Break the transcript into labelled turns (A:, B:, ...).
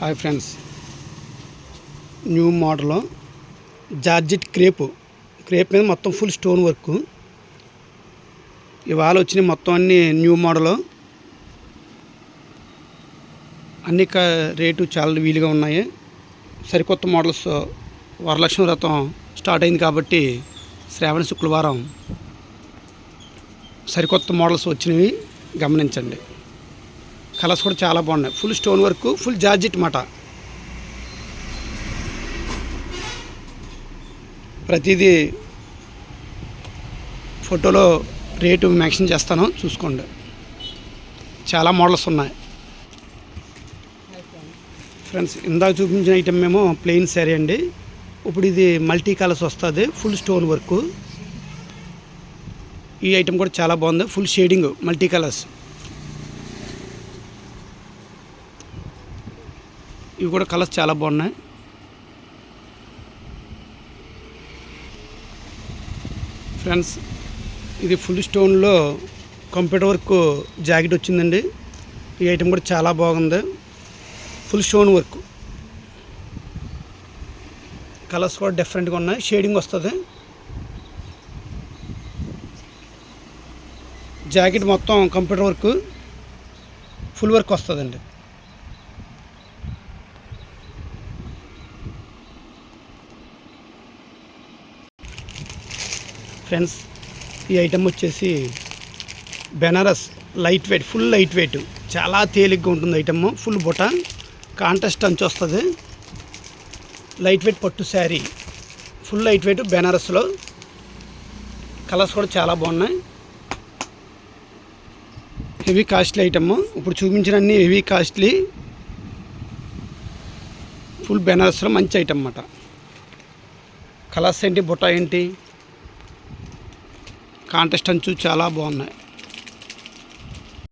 A: Hi friends. New model. Georgette crepe. Crepe మీద మొత్తం full stone work. ఇవాళ వచ్చినాయి మొత్తం అన్ని న్యూ మోడల్. అన్ని రేటు చాలా వీలుగా ఉన్నాయి. సరికొత్త మోడల్స్ వరలక్ష్మి వ్రతం స్టార్ట్ అయింది కాబట్టి శ్రావణ శుక్రవారం సరికొత్త మోడల్స్ వచ్చినవి గమనించండి. కలర్స్ కూడా చాలా బాగున్నాయి. Full stone work full georgette మాట. ప్రతిదీ ఫోటోలో రేటు మెన్షన్ చేస్తాను చూసుకోండి. చాలా మోడల్స్ ఉన్నాయి. ఫ్రెండ్స్ ఇందాక చూపించిన ఐటమ్ మేము ప్లెయిన్ శారీ అండి. ఇప్పుడు ఇది మల్టీ కలర్స్ వస్తుంది ఫుల్ స్టోన్ వర్క్ ఈ ఐటెం కూడా చాలా బాగుంది ఫుల్ షేడింగ్ మల్టీ కలర్స్ ఇవి కూడా కలర్స్ చాలా బాగున్నాయి. ఫ్రెండ్స్ ఇది ఫుల్ స్టోన్లో కంప్యూటర్ వర్క్ జాకెట్ వచ్చిందండి. ఈ ఐటమ్ కూడా చాలా బాగుంది. Full stone work. కలర్స్ కూడా డిఫరెంట్గా ఉన్నాయి. షేడింగ్ వస్తుంది. జాకెట్ మొత్తం కంప్యూటర్ వర్క్. ఫుల్ వర్క్ వస్తుందండి. ఫ్రెండ్స్ ఈ ఐటమ్ వచ్చేసి Banaras light weight full light weight. చాలా తేలిగ్గా ఉంటుంది ఐటమ్ ఫుల్ బుట్ట కాంటెస్ట్ అంచు వస్తుంది. లైట్ వెయిట్ పట్టు శారీ. ఫుల్ లైట్ వెయిట్ బెనారస్లో. కలర్స్ కూడా చాలా బాగున్నాయి. Heavy costly item. ఇప్పుడు చూపించిన అన్ని హెవీ కాస్ట్లీ ఫుల్ బెనారస్లో మంచి ఐటమ్ అన్నమాట. కలర్స్ ఏంటి బుట్ట ఏంటి? కాంటెస్ట్ అంచు చాలా బాగున్నాయి.